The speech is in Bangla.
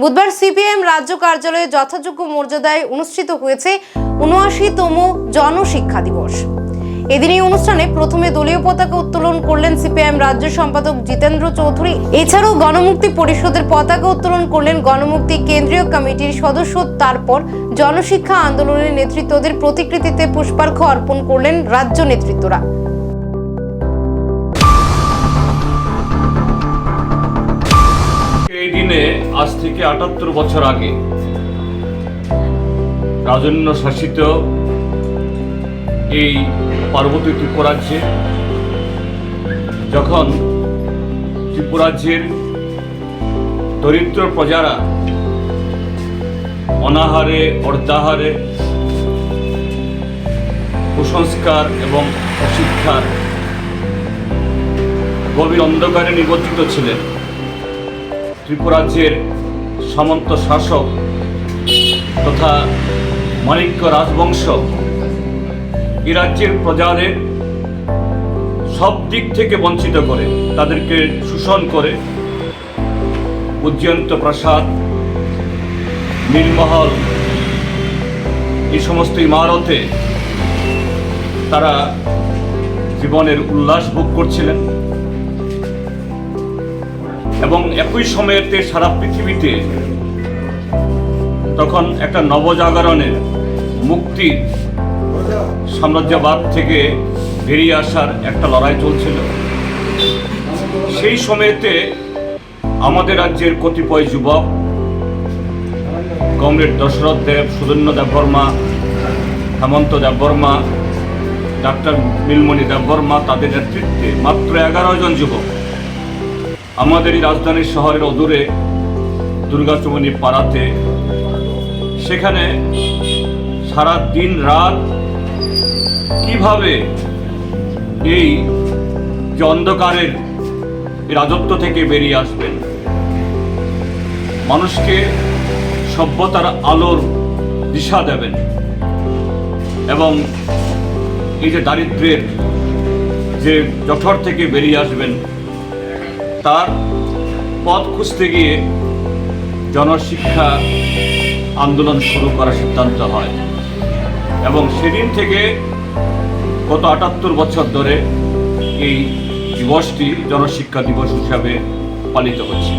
বুধবার সিপিএম রাজ্য কার্যালয়ে যথাযোগ্য মর্যাদায় অনুষ্ঠিত হয়েছে উনআশিতম জনশিক্ষা দিবস। এদিন এই অনুষ্ঠানে প্রথমে দলীয় পতাকা উত্তোলন করলেন সিপিআইএম রাজ্য সম্পাদক জিতেন্দ্র চৌধুরী। এছাড়াও গণমুক্তি পরিষদের পতাকা উত্তোলন করলেন গণমুক্তি কেন্দ্রীয় কমিটির সদস্য। তারপর জনশিক্ষা আন্দোলনের নেতৃত্বদের প্রতিকৃতিতে পুষ্পার্ঘ অর্পণ করলেন রাজ্য নেতৃত্বরা। আজ থেকে আটাত্তর বছর আগে রাজন্য শাসিত এই পার্বতী ত্রিপুরাজ্যে যখন ত্রিপুরাজ্যের দরিদ্র প্রজারা অনাহারে, অর্ধাহারে কুসংস্কার এবং অশিক্ষার গভীর অন্ধকারে নিবজ্জিত ছিলেন ত্রিপুরাজ্যের সামন্ত শাসক তথা মাণিক্য রাজবংশ এই রাজ্যের প্রজাদের সব দিক থেকে বঞ্চিত করে, তাদেরকে শোষণ করে, উজ্জয়ন্ত প্রাসাদ নীলমহল এই সমস্ত ইমারতে তারা জীবনের উল্লাস ভোগ করছিলেন। এবং একই সময়েতে সারা পৃথিবীতে তখন একটা নবজাগরণের মুক্তি সাম্রাজ্যবাদ থেকে বেরিয়ে আসার একটা লড়াই চলছিল। সেই সময়েতে আমাদের রাজ্যের কতিপয় যুবক, কমরেড দশরথ দেব সুদন্য দেববর্মা হেমন্ত দেববর্মা ডাক্তার নীলমণি দেববর্মা তাদের নেতৃত্বে মাত্র এগারো জন যুবক। আমাদের এই রাজধানীর শহরের অদূরে দুর্গাচমণি পাড়াতে। সেখানে সারা দিন রাত কীভাবে এই যে অন্ধকারের রাজত্ব থেকে বেরিয়ে আসবেন? মানুষকে সভ্যতার আলোর দিশা দেবেন এবং এই যে দারিদ্রের যে জঠর থেকে বেরিয়ে আসবেন তার পথ খুঁজতে গিয়ে জনশিক্ষা আন্দোলন শুরু করার সিদ্ধান্ত হয়। এবং সেদিন থেকে গত আটাত্তর বছর ধরে এই দিবসটি জনশিক্ষা দিবস হিসাবে পালিত হচ্ছে।